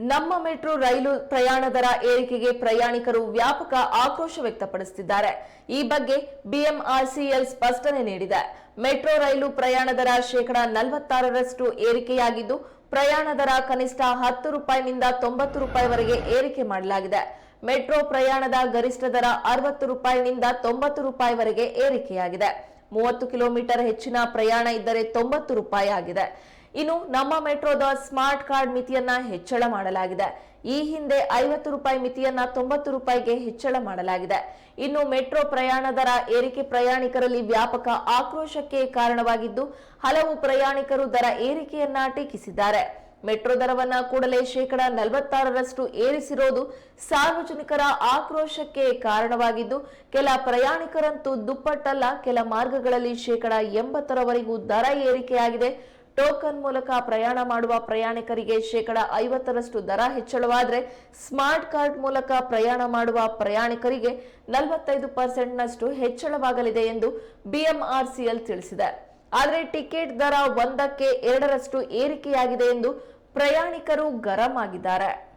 ನಮ್ಮ ಮೆಟ್ರೋ ರೈಲು ಪ್ರಯಾಣ ದರ ಏರಿಕೆಗೆ ಪ್ರಯಾಣಿಕರು ವ್ಯಾಪಕ ಆಕ್ರೋಶ ವ್ಯಕ್ತಪಡಿಸುತ್ತಿದ್ದಾರೆ. ಈ ಬಗ್ಗೆ ಬಿಎಂಆರ್ಸಿಎಲ್ ಸ್ಪಷ್ಟನೆ ನೀಡಿದೆ. ಮೆಟ್ರೋ ರೈಲು ಪ್ರಯಾಣ ದರ ಶೇಕಡಾ ನಲವತ್ತಾರರಷ್ಟು ಏರಿಕೆಯಾಗಿದ್ದು, ಪ್ರಯಾಣ ದರ ಕನಿಷ್ಠ ಹತ್ತು ರೂಪಾಯಿನಿಂದ ತೊಂಬತ್ತು ರೂಪಾಯಿವರೆಗೆ ಏರಿಕೆ ಮಾಡಲಾಗಿದೆ. ಮೆಟ್ರೋ ಪ್ರಯಾಣದ ಗರಿಷ್ಠ ದರ ಅರವತ್ತು ರೂಪಾಯಿನಿಂದ ತೊಂಬತ್ತು ರೂಪಾಯಿವರೆಗೆ ಏರಿಕೆಯಾಗಿದೆ. ಮೂವತ್ತು ಕಿಲೋಮೀಟರ್ ಹೆಚ್ಚಿನ ಪ್ರಯಾಣ ಇದ್ದರೆ ತೊಂಬತ್ತು ರೂಪಾಯಿ ಆಗಿದೆ. ಇನ್ನು ನಮ್ಮ ಮೆಟ್ರೋದ ಸ್ಮಾರ್ಟ್ ಕಾರ್ಡ್ ಮಿತಿಯನ್ನ ಹೆಚ್ಚಳ ಮಾಡಲಾಗಿದೆ. ಈ ಹಿಂದೆ ಐವತ್ತು ರೂಪಾಯಿ ಮಿತಿಯನ್ನ ತೊಂಬತ್ತು ರೂಪಾಯಿಗೆ ಹೆಚ್ಚಳ ಮಾಡಲಾಗಿದೆ. ಇನ್ನು ಮೆಟ್ರೋ ಪ್ರಯಾಣ ದರ ಏರಿಕೆ ಪ್ರಯಾಣಿಕರಲ್ಲಿ ವ್ಯಾಪಕ ಆಕ್ರೋಶಕ್ಕೆ ಕಾರಣವಾಗಿದ್ದು, ಹಲವು ಪ್ರಯಾಣಿಕರು ದರ ಏರಿಕೆಯನ್ನ ಟೀಕಿಸಿದ್ದಾರೆ. ಮೆಟ್ರೋ ದರವನ್ನ ಕೂಡಲೇ ಶೇಕಡ ನಲವತ್ತಾರರಷ್ಟು ಏರಿಸಿರೋದು ಸಾರ್ವಜನಿಕರ ಆಕ್ರೋಶಕ್ಕೆ ಕಾರಣವಾಗಿದ್ದು, ಕೆಲ ಪ್ರಯಾಣಿಕರಂತೂ ದುಪ್ಪಟ್ಟಲ್ಲ, ಕೆಲ ಮಾರ್ಗಗಳಲ್ಲಿ ಶೇಕಡ ಎಂಬತ್ತರವರೆಗೂ ದರ ಏರಿಕೆಯಾಗಿದೆ. ಟೋಕನ್ ಮೂಲಕ ಪ್ರಯಾಣ ಮಾಡುವ ಪ್ರಯಾಣಿಕರಿಗೆ ಶೇಕಡ ಐವತ್ತರಷ್ಟು ದರ ಹೆಚ್ಚಳವಾದರೆ ಸ್ಮಾರ್ಟ್ ಕಾರ್ಡ್ ಮೂಲಕ ಪ್ರಯಾಣ ಮಾಡುವ ಪ್ರಯಾಣಿಕರಿಗೆ ನಲವತ್ತೈದು ಪರ್ಸೆಂಟ್ನಷ್ಟು ಹೆಚ್ಚಳವಾಗಲಿದೆ ಎಂದು ಬಿಎಂಆರ್ಸಿಎಲ್ ತಿಳಿಸಿದೆ. ಆದರೆ ಟಿಕೆಟ್ ದರ ಒಂದಕ್ಕೆ ಎರಡರಷ್ಟು ಏರಿಕೆಯಾಗಿದೆ ಎಂದು ಪ್ರಯಾಣಿಕರು ಗರಂ ಆಗಿದ್ದಾರೆ.